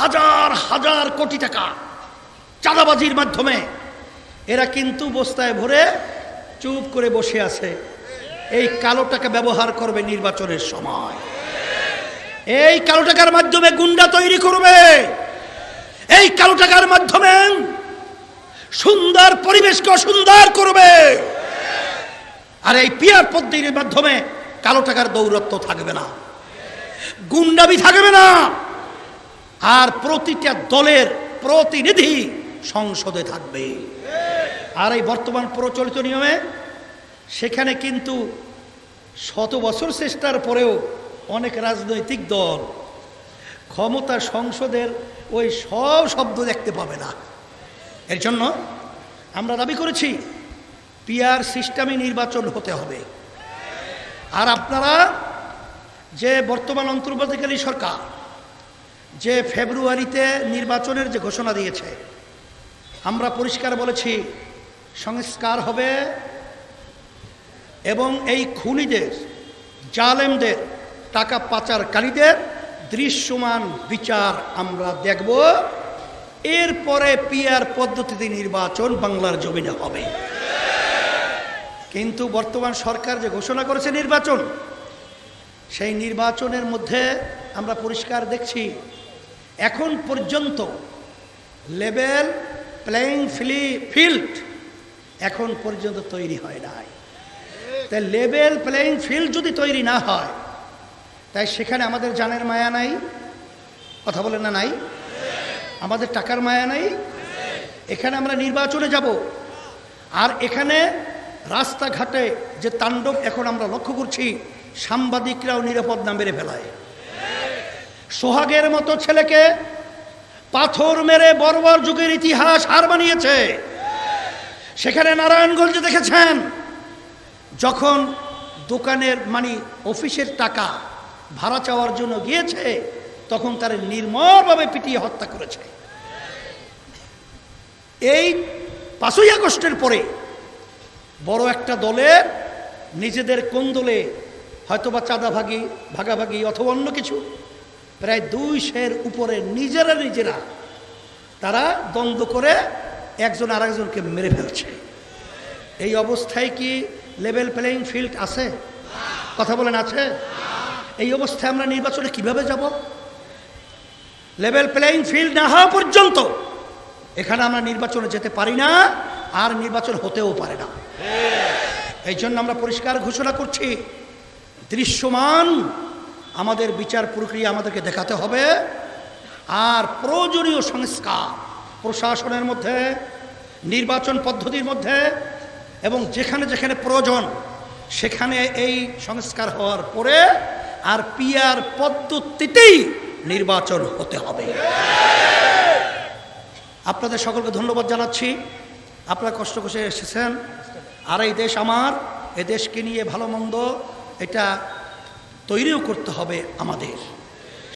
হাজার হাজার কোটি টাকা চাঁদাবাজির মাধ্যমে এরা কিন্তু বস্তায় ভরে চুপ করে বসে আছে। এই কালো টাকা ব্যবহার করবে নির্বাচনের সময়। এই কালো টাকার মাধ্যমে গুন্ডা তৈরি করবে। এই কালো টাকার মাধ্যমে সুন্দর পরিবেশকে সুন্দর করবে। আর এই পিয়ার পদ্ধতির মাধ্যমে কালো টাকার দৌরত্ব থাকবে না। গুন্ডাবি থাকবে না। আর প্রতিটা দলের প্রতিনিধি সংসদে থাকবে। আর এই বর্তমান প্রচলিত নিয়মে সেখানে কিন্তু শত বছর চেষ্টার পরেও অনেক রাজনৈতিক দল ক্ষমতা সংসদের ওই সব শব্দ দেখতে পাবে না। এর জন্য আমরা দাবি করেছি, পিআর সিস্টেমে নির্বাচন হতে হবে। আর আপনারা যে বর্তমান অন্তর্বর্তীকালী সরকার যে ফেব্রুয়ারিতে নির্বাচনের যে ঘোষণা দিয়েছে, আমরা পরিষ্কার বলেছি, সংস্কার হবে এবং এই খুনিদের, জালেমদের, টাকা পাচারকারীদের দৃশ্যমান বিচার আমরা দেখব। এরপরে পিয়ার পদ্ধতিতে নির্বাচন বাংলার জমিনে হবে। কিন্তু বর্তমান সরকার যে ঘোষণা করেছে নির্বাচন, সেই নির্বাচনের মধ্যে আমরা পরিষ্কার দেখছি এখন পর্যন্ত লেভেল প্লেয়িং ফিলি, ফিল্ড এখন পর্যন্ত তৈরি হয় নাই। তাই লেভেল প্লেয়িং ফিল্ড যদি তৈরি না হয়, তাই সেখানে আমাদের জানের মায়া নাই। কথা বলেন না নাই? আমাদের টাকার মায়া নাই? এখানে আমরা নির্বাচনে যাব। আর এখানে রাস্তাঘাটে যে তাণ্ডব এখন আমরা লক্ষ্য করছি, সাংবাদিকরাও নিরাপদ না মেরে ফেলায়। সোহাগের মতো ছেলেকে পাথর মেরে বর্বর যুগের ইতিহাস হার বানিয়েছে সেখানে নারায়ণগঞ্জে দেখেছেন, যখন দোকানের মানে অফিসের টাকা ভাড়া চাওয়ার জন্য গিয়েছে, তখন তার নির্মমভাবে পিটিয়ে হত্যা করেছে। এই পাঁচই আগস্টের পরে বড় একটা দলের নিজেদের কোন দলে হয়তোবা চাঁদাভাগি, ভাগাভাগি অথবা অন্য কিছু প্রায় দুই শের উপরে নিজেরা নিজেরা তারা দ্বন্দ্ব করে একজন আরেকজনকে মেরে ফেলছে। এই অবস্থায় কি লেভেল প্লেয়িং ফিল্ড আছে? কথা বলেন আছে? এই অবস্থায় আমরা নির্বাচনে কীভাবে যাব? লেভেল প্লেয়িং ফিল্ড না হওয়া পর্যন্ত এখানে আমরা নির্বাচনে যেতে পারি না আর নির্বাচন হতেও পারে না। এই জন্য আমরা পরিষ্কার ঘোষণা করছি দৃশ্যমান আমাদের বিচার প্রক্রিয়া আমাদেরকে দেখাতে হবে। আর প্রয়োজনীয় সংস্কার প্রশাসনের মধ্যে, নির্বাচন পদ্ধতির মধ্যে, এবং যেখানে যেখানে প্রয়োজন, সেখানে এই সংস্কার হওয়ার পরে আর পিয়ার পদ্ধতিতেই নির্বাচন হতে হবে। আপনাদের সকলকে ধন্যবাদ জানাচ্ছি। আপনারা কষ্ট করে এসেছেন। আর এই দেশ আমার, এ দেশকে নিয়ে ভালো মন্দ, এটা তৈরিও করতে হবে আমাদের।